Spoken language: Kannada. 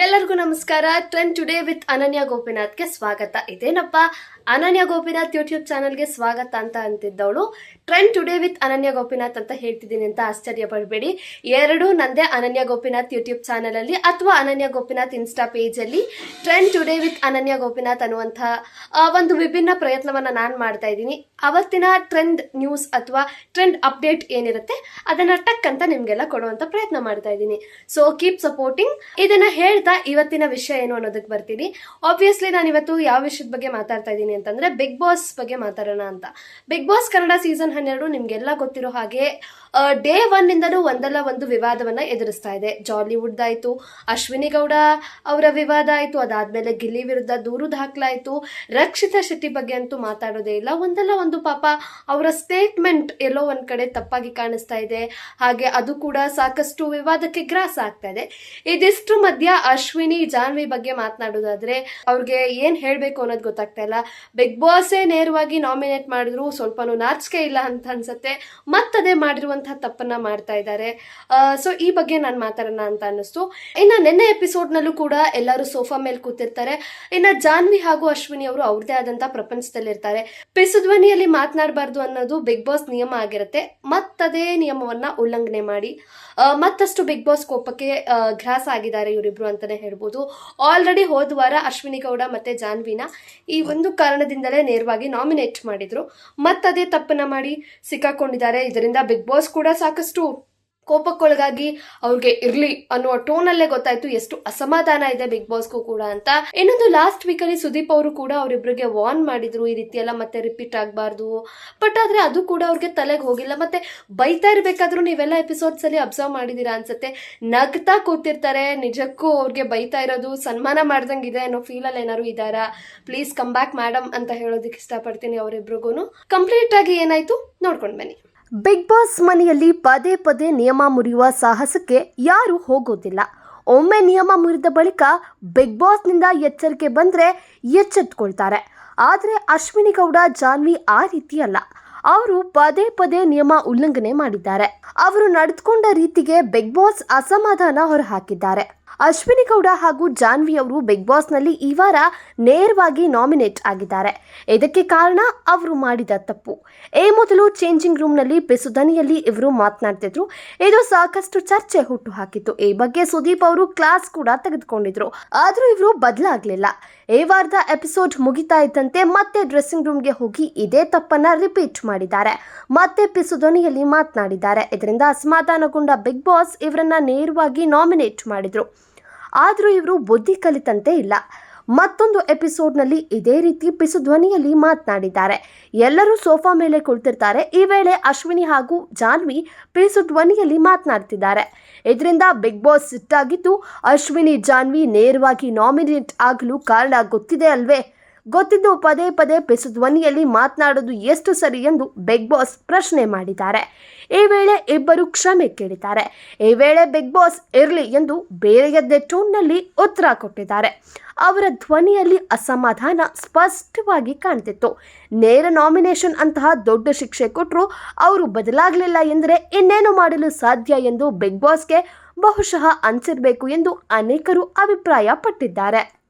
ಎಲ್ಲರಿಗೂ ನಮಸ್ಕಾರ. ಟ್ರೆಂಡ್ ಟುಡೇ ವಿತ್ ಅನನ್ಯ ಗೋಪಿನಾಥ್ಗೆ ಸ್ವಾಗತ. ಇದೇನಪ್ಪ? ಅನನ್ಯ ಗೋಪಿನಾಥ್ ಯೂಟ್ಯೂಬ್ ಚಾನಲ್ಗೆ ಸ್ವಾಗತ ಅಂತ ಅಂತಿದ್ದವಳು. Trend today with Ananya Gopinath ಅಂತ ಹೇಳ್ತಿದ್ದೀನಿ ಅಂತ ಆಶ್ಚರ್ಯ ಪಡಬೇಡಿ. ಎರಡು ನಂದೇ ಅನನ್ಯ ಗೋಪಿನಾಥ್ ಯೂಟ್ಯೂಬ್ ಚಾನಲಲ್ಲಿ ಅಥವಾ Ananya Gopinath insta ಪೇಜಲ್ಲಿ trend today with Ananya Gopinath ಅನ್ನುವಂಥ ಒಂದು ವಿಭಿನ್ನ ಪ್ರಯತ್ನವನ್ನು ನಾನು ಮಾಡ್ತಾ ಇದ್ದೀನಿ. ಅವತ್ತಿನ ಟ್ರೆಂಡ್ ನ್ಯೂಸ್ ಅಥವಾ ಟ್ರೆಂಡ್ ಅಪ್ಡೇಟ್ ಏನಿರುತ್ತೆ, ಅದನ್ನ ಟಕ್ ಅಂತ ನಿಮಗೆಲ್ಲ ಕೊಡುವಂತ ಪ್ರಯತ್ನ ಮಾಡ್ತಾ ಇದ್ದೀನಿ. ಸೊ ಕೀಪ್ ಸಪೋರ್ಟಿಂಗ್ ಇದನ್ನ ಹೇಳ್ತಾ ಇವತ್ತಿನ ವಿಷಯ ಏನು ಅನ್ನೋದಕ್ಕೆ ಬರ್ತೀನಿ. ಆಬ್ವಿಯಸ್ಲಿ ನಾನು ಇವತ್ತು ಯಾವ ವಿಷಯದ ಬಗ್ಗೆ ಮಾತಾಡ್ತಾ ಇದ್ದೀನಿ ಅಂತಂದ್ರೆ ಬಿಗ್ ಬಾಸ್ ಬಗ್ಗೆ ಮಾತಾಡೋಣ ಅಂತ. ಬಿಗ್ ಬಾಸ್ ಕನ್ನಡ ಸೀಸನ್ ಹನ್ನೆರಡು ನಿಮ್ಗೆಲ್ಲ ಗೊತ್ತಿರೋ ಹಾಗೆ ಡೇ ಒನ್ ಇಂದಲೂ ಒಂದಲ್ಲ ಒಂದು ವಿವಾದವನ್ನ ಎದುರಿಸ್ತಾ ಇದೆ. ಜಾಲಿವುಡ್ ಆಯ್ತು ಅಶ್ವಿನಿ ಗೌಡ ಅವರ ವಿವಾದ ಆಯ್ತು, ಅದಾದ್ಮೇಲೆ ಗಿಲ್ಲಿ ವಿರುದ್ಧ ದೂರು ದಾಖಲಾಯ್ತು. ರಕ್ಷಿತಾ ಶೆಟ್ಟಿ ಬಗ್ಗೆ ಅಂತೂ ಮಾತಾಡೋದೇ ಇಲ್ಲ. ಒಂದಲ್ಲ ಒಂದು ಪಾಪ ಅವರ ಸ್ಟೇಟ್ಮೆಂಟ್ ಎಲ್ಲೋ ಒಂದ್ ಕಡೆ ತಪ್ಪಾಗಿ ಕಾಣಿಸ್ತಾ ಇದೆ. ಹಾಗೆ ಅದು ಕೂಡ ಸಾಕಷ್ಟು ವಿವಾದಕ್ಕೆ ಗ್ರಾಸ ಆಗ್ತಾ ಇದೆ. ಇದಿಷ್ಟು ಮಧ್ಯ ಅಶ್ವಿನಿ ಜಾನ್ವಿ ಬಗ್ಗೆ ಮಾತನಾಡೋದಾದ್ರೆ ಅವ್ರಿಗೆ ಏನ್ ಹೇಳ್ಬೇಕು ಅನ್ನೋದು ಗೊತ್ತಾಗ್ತಾ ಇಲ್ಲ. ಬಿಗ್ ಬಾಸೇ ನೇರವಾಗಿ ನಾಮಿನೇಟ್ ಮಾಡಿದ್ರು, ಸ್ವಲ್ಪನೂ ನಾಚಿಕೆ ಇಲ್ಲ ಅಂತ ಅನ್ಸುತ್ತೆ. ಮತ್ತದೇ ಮಾಡಿರುವಂತಹ ತಪ್ಪನ್ನ ಮಾಡ್ತಾ ಇದ್ದಾರೆ ಸೊ ಈ ಬಗ್ಗೆ ನಾನು ಮಾತಾಡೋಣ ಅಂತ ಅನ್ನಿಸ್ತು. ಇನ್ನು ನಿನ್ನೆ ಎಪಿಸೋಡ್ನಲ್ಲೂ ಕೂಡ ಎಲ್ಲರೂ ಸೋಫಾ ಮೇಲೆ ಕೂತಿರ್ತಾರೆ. ಇನ್ನು ಜಾನ್ವಿ ಹಾಗೂ ಅಶ್ವಿನಿ ಅವರು ಅವ್ರದೇ ಆದಂತಹ ಪ್ರಪಂಚದಲ್ಲಿರ್ತಾರೆ. ಪಿಸುಧ್ವನಿಯಲ್ಲಿ ಮಾತನಾಡಬಾರ್ದು ಅನ್ನೋದು ಬಿಗ್ ಬಾಸ್ ನಿಯಮ ಆಗಿರುತ್ತೆ. ಮತ್ತದೇ ನಿಯಮವನ್ನ ಉಲ್ಲಂಘನೆ ಮಾಡಿ ಮತ್ತಷ್ಟು ಬಿಗ್ ಬಾಸ್ ಕೋಪಕ್ಕೆ ಗ್ರಾಸ್ ಆಗಿದ್ದಾರೆ ಇವರಿಬ್ರು ಅಂತಾನೆ ಹೇಳ್ಬೋದು. ಆಲ್ರೆಡಿ ಹೋದ ವಾರ ಅಶ್ವಿನಿ ಗೌಡ ಮತ್ತೆ ಜಾನ್ವಿನ ಈ ಒಂದು ಕಾರಣದಿಂದಲೇ ನೇರವಾಗಿ ನಾಮಿನೇಟ್ ಮಾಡಿದ್ರು. ಮತ್ತದೇ ತಪ್ಪನ್ನ ಮಾಡಿ ಸಿಕ್ಕಾಕೊಂಡಿದ್ದಾರೆ. ಇದರಿಂದ ಬಿಗ್ ಬಾಸ್ ಕೂಡ ಸಾಕಷ್ಟು ಕೋಪಕ್ಕೊಳಗಾಗಿ ಅವ್ರಿಗೆ ಇರ್ಲಿ ಅನ್ನುವ ಟೋನಲ್ಲೇ ಗೊತ್ತಾಯ್ತು. ಎಷ್ಟು ಅಸಮಾಧಾನ ಇದೆ ಬಿಗ್ ಬಾಸ್ಗೂ ಕೂಡ ಅಂತ. ಇನ್ನೊಂದು ಲಾಸ್ಟ್ ವೀಕ್ ಅಲ್ಲಿ ಸುದೀಪ್ ಅವರು ಕೂಡ ಅವರಿಬ್ಬರಿಗೆ ವಾರ್ನ್ ಮಾಡಿದ್ರು ಈ ರೀತಿ ಎಲ್ಲ ಮತ್ತೆ ರಿಪೀಟ್ ಆಗಬಾರ್ದು. ಬಟ್ ಆದ್ರೆ ಅದು ಕೂಡ ಅವ್ರಿಗೆ ತಲೆಗೆ ಹೋಗಿಲ್ಲ. ಮತ್ತೆ ಬೈತಾ ಇರ್ಬೇಕಾದ್ರೂ ನೀವೆಲ್ಲ ಎಪಿಸೋಡ್ಸ್ ಅಲ್ಲಿ ಅಬ್ಸರ್ವ್ ಮಾಡಿದೀರಾ ಅನ್ಸುತ್ತೆ. ನಗ್ತಾ ಕೂತಿರ್ತಾರೆ. ನಿಜಕ್ಕೂ ಅವ್ರಿಗೆ ಬೈತಾ ಇರೋದು ಸನ್ಮಾನ ಮಾಡ್ದಂಗಿದೆ ಅನ್ನೋ ಫೀಲ್ ಅಲ್ಲಿ ಏನಾದ್ರು ಇದಾರಾ? ಪ್ಲೀಸ್ ಕಮ್ ಬ್ಯಾಕ್ ಮೇಡಮ್ ಅಂತ ಹೇಳೋದಕ್ಕೆ ಇಷ್ಟಪಡ್ತೀನಿ ಅವರಿಬ್ರಿಗೂ ಕಂಪ್ಲೀಟ್ ಆಗಿ ಏನಾಯ್ತು? ನೋಡ್ಕೊಂಡು ಬನ್ನಿ. ಬಿಗ್ ಬಾಸ್ ಮನೆಯಲ್ಲಿ ಪದೇ ಪದೇ ನಿಯಮ ಮುರಿಯುವ ಸಾಹಸಕ್ಕೆ ಯಾರೂ ಹೋಗೋದಿಲ್ಲ. ಒಮ್ಮೆ ನಿಯಮ ಮುರಿದ ಬಳಿಕ ಬಿಗ್ ಬಾಸ್ನಿಂದ ಎಚ್ಚರಿಕೆ ಬಂದರೆ ಎಚ್ಚೆತ್ಕೊಳ್ತಾರೆ. ಆದರೆ ಅಶ್ವಿನಿ ಗೌಡ ಜಾನ್ವಿ ಆ ರೀತಿ ಅಲ್ಲ. ಅವರು ಪದೇ ಪದೇ ನಿಯಮ ಉಲ್ಲಂಘನೆ ಮಾಡಿದ್ದಾರೆ. ಅವರು ನಡೆದುಕೊಂಡ ರೀತಿಗೆ ಬಿಗ್ ಬಾಸ್ ಅಸಮಾಧಾನ ಹೊರಹಾಕಿದ್ದಾರೆ. ಅಶ್ವಿನಿ ಗೌಡ ಹಾಗೂ ಜಾನ್ವಿ ಅವರು ಬಿಗ್ ಬಾಸ್ನಲ್ಲಿ ಈ ವಾರ ನೇರವಾಗಿ ನಾಮಿನೇಟ್ ಆಗಿದ್ದಾರೆ. ಇದಕ್ಕೆ ಕಾರಣ ಅವರು ಮಾಡಿದ ತಪ್ಪು. ಏ ಮೊದಲು ಚೇಂಜಿಂಗ್ ರೂಮ್ನಲ್ಲಿ ಪಿಸುದನಿಯಲ್ಲಿ ಇವರು ಮಾತನಾಡ್ತಿದ್ರು. ಇದು ಸಾಕಷ್ಟು ಚರ್ಚೆ ಹುಟ್ಟು ಹಾಕಿತ್ತು ಈ ಬಗ್ಗೆ ಸುದೀಪ್ ಅವರು ಕ್ಲಾಸ್ ಕೂಡ ತೆಗೆದುಕೊಂಡಿದ್ರು. ಆದರೂ ಇವರು ಬದಲಾಗಲಿಲ್ಲ. ಈ ವಾರದ ಎಪಿಸೋಡ್ ಮುಗಿತಾ ಇದ್ದಂತೆ ಮತ್ತೆ ಡ್ರೆಸ್ಸಿಂಗ್ ರೂಮ್ಗೆ ಹೋಗಿ ಇದೇ ತಪ್ಪನ್ನ ರಿಪೀಟ್ ಮಾಡಿದ್ದಾರೆ. ಮತ್ತೆ ಪಿಸುದನಿಯಲ್ಲಿ ಮಾತನಾಡಿದ್ದಾರೆ. ಇದರಿಂದ ಅಸಮಾಧಾನಗೊಂಡ ಬಿಗ್ ಬಾಸ್ ಇವರನ್ನ ನೇರವಾಗಿ ನಾಮಿನೇಟ್ ಮಾಡಿದ್ರು. ಆದರೂ ಇವರು ಬುದ್ಧಿ ಕಲಿತಂತೆ ಇಲ್ಲ. ಮತ್ತೊಂದು ಎಪಿಸೋಡ್ನಲ್ಲಿ ಇದೇ ರೀತಿ ಪಿಸು ಧ್ವನಿಯಲ್ಲಿ ಮಾತನಾಡಿದ್ದಾರೆ. ಎಲ್ಲರೂ ಸೋಫಾ ಮೇಲೆ ಕುಳಿತಿರ್ತಾರೆ. ಈ ವೇಳೆ ಅಶ್ವಿನಿ ಹಾಗೂ ಜಾನ್ವಿ ಪಿಸು ಧ್ವನಿಯಲ್ಲಿ ಮಾತನಾಡ್ತಿದ್ದಾರೆ. ಇದರಿಂದ ಬಿಗ್ ಬಾಸ್ ಸಿಟ್ಟಾಗಿದ್ದು ಅಶ್ವಿನಿ, ಜಾನ್ವಿ ನೇರವಾಗಿ ನಾಮಿನೇಟ್ ಆಗಲು ಕಾರಣ ಗೊತ್ತಿದೆ ಅಲ್ವೇ? ಗೊತ್ತಿದ್ದು ಪದೇ ಪದೇ ಧ್ವನಿಯಲ್ಲಿ ಮಾತನಾಡೋದು ಎಷ್ಟು ಸರಿ ಎಂದು ಬಿಗ್ ಬಾಸ್ ಪ್ರಶ್ನೆ ಮಾಡಿದ್ದಾರೆ. ಈ ವೇಳೆ ಇಬ್ಬರು ಕ್ಷಮೆ ಕೇಳಿದ್ದಾರೆ. ಈ ವೇಳೆ ಬಿಗ್ ಬಾಸ್ ಇರಲಿ ಎಂದು ಬೇರೆಯದ್ದೇ ಟೂನ್ನಲ್ಲಿ ಉತ್ತರ ಕೊಟ್ಟಿದ್ದಾರೆ. ಅವರ ಧ್ವನಿಯಲ್ಲಿ ಅಸಮಾಧಾನ ಸ್ಪಷ್ಟವಾಗಿ ಕಾಣ್ತಿತ್ತು. ನೇರ ನಾಮಿನೇಷನ್ ಅಂತಹ ದೊಡ್ಡ ಶಿಕ್ಷೆ ಕೊಟ್ಟರು ಅವರು ಬದಲಾಗಲಿಲ್ಲ ಎಂದರೆ ಇನ್ನೇನು ಮಾಡಲು ಸಾಧ್ಯ ಎಂದು ಬಿಗ್ ಬಾಸ್ಗೆ ಬಹುಶಃ ಅನಿಸಿರಬೇಕು ಎಂದು ಅನೇಕರು ಅಭಿಪ್ರಾಯ ಪಟ್ಟಿದ್ದಾರೆ